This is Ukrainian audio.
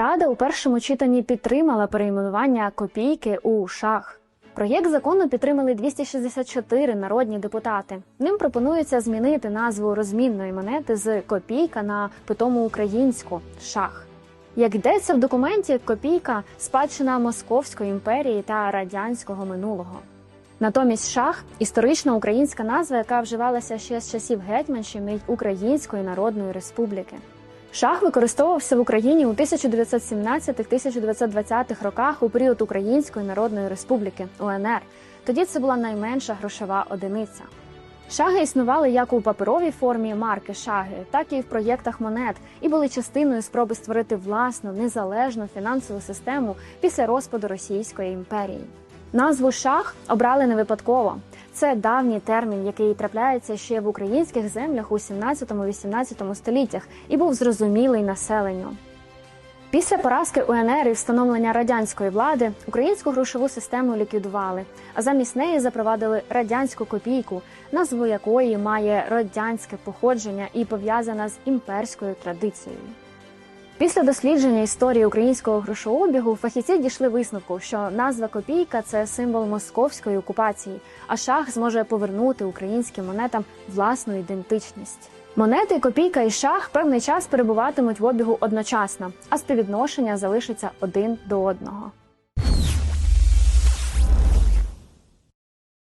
Рада у першому читанні підтримала перейменування копійки у шах. Проєкт закону підтримали 264 народні депутати. Ним пропонується змінити назву розмінної монети з копійка на питому українську шах. Як йдеться в документі, копійка спадщина Московської імперії та радянського минулого. Натомість шах історична українська назва, яка вживалася ще з часів Гетьманщини й Української Народної Республіки. Шах використовувався в Україні у 1917-1920 роках у період Української Народної Республіки УНР. Тоді це була найменша грошова одиниця. Шаги існували як у паперовій формі марки шаги, так і в проєктах монет, і були частиною спроби створити власну незалежну фінансову систему після розпаду Російської імперії. Назву шах обрали не випадково. Це давній термін, який трапляється ще в українських землях у 17-18 століттях і був зрозумілий населенню. Після поразки УНР і встановлення радянської влади українську грошову систему ліквідували, а замість неї запровадили радянську копійку, назву якої має радянське походження і пов'язана з імперською традицією. Після дослідження історії українського грошообігу фахівці дійшли висновку, що назва копійка це символ московської окупації, а шах зможе повернути українським монетам власну ідентичність. Монети, копійка і шах певний час перебуватимуть в обігу одночасно, а співвідношення залишиться один до одного.